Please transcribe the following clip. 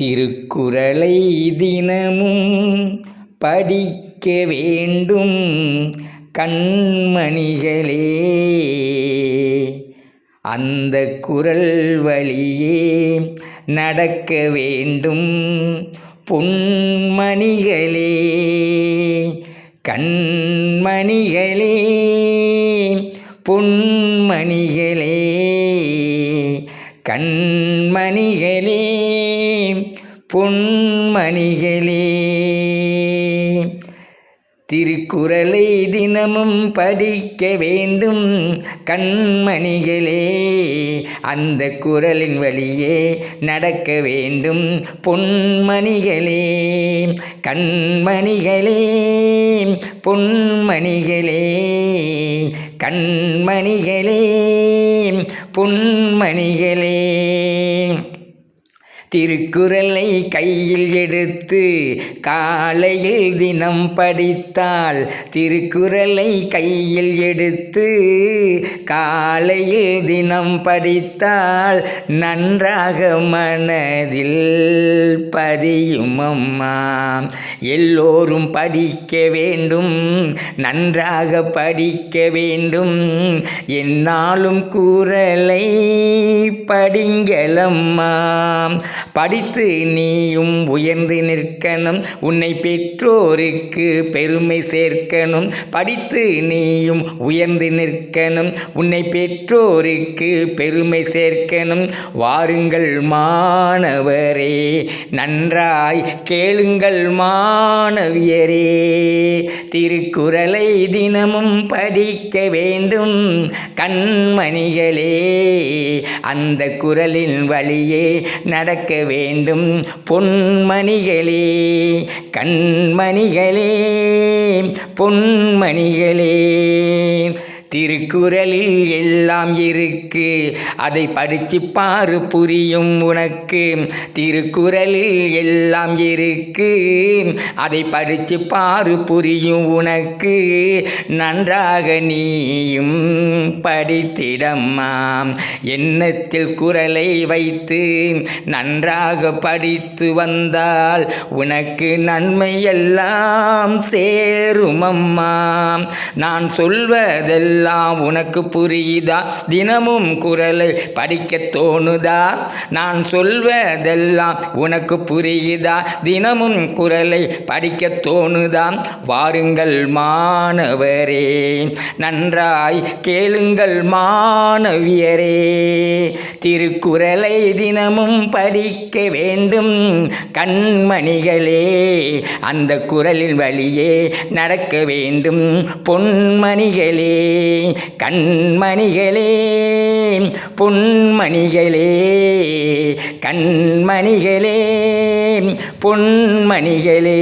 திருக்குறளை தினமும் படிக்க வேண்டும் கண்மணிகளே. அந்த குரல் வழியே நடக்க வேண்டும் பொன்மணிகளே. கண்மணிகளே பொன்மணிகளே. கண்மணிகளே பொன்மணிகளே. திருக்குறளை தினமும் படிக்க வேண்டும் கண்மணிகளே. அந்த குரலின் வழியே நடக்க வேண்டும் பொன்மணிகளே. கண்மணிகளே பொன்மணிகளே. கண்மணிகளே பொன்மணிகளே. திருக்குறளை கையில் எடுத்து காலையில் தினம் படித்தால் திருக்குறளை கையில் எடுத்து காலையில் தினம் படித்தால் நன்றாக மனதில் பதியும் அம்மா எல்லோரும் படிக்க வேண்டும் நன்றாக படிக்க வேண்டும். என்னாலும் கூறலை படிங்களம்மா. படித்து நீயும் உயர்ந்து நிற்கணும் உன்னை பெற்றோருக்கு பெருமை சேர்க்கணும். படித்து நீயும் உயர்ந்து நிற்கணும் உன்னை பெற்றோருக்கு பெருமை சேர்க்கணும். வாருங்கள் மாணவரே நன்றாய் கேளுங்கள் மாணவியரே. திருக்குறளை தினமும் படிக்க வேண்டும் கண்மணிகளே. அந்த குரலின் வழியே நடக்க வேண்டும் பொன்மணிகளே. கண்மணிகளே பொன்மணிகளே. திருக்குறளில் எல்லாம் இருக்கு. அதை படிச்சு பாரு புரியும் உனக்கு. திருக்குறளில் எல்லாம் இருக்கு. அதை படிச்சு பாரு புரியும் உனக்கு. நன்றாக நீயும் படித்திடம்மா. எண்ணத்தில் குரலை வைத்து நன்றாக படித்து வந்தால் உனக்கு நன்மை எல்லாம் சேருமம்மா. நான் சொல்வதெல்லாம் எல்லாம் உனக்கு புரியுதா? தினமும் குரலை படிக்க தோணுதா? நான் சொல்வதெல்லாம் உனக்கு புரியுதா? தினமும் குரலை படிக்க தோணுதா? வாருங்கள் மாணவரே நன்றாய் கேளுங்கள் மாணவியரே. திருக்குறளை தினமும் படிக்க வேண்டும் கண்மணிகளே. அந்த குரலின் வழியே நடக்க வேண்டும் பொன்மணிகளே. கண்மணிகளே பொன்மணிகளே கண்மணிகளே பொன்மணிகளே.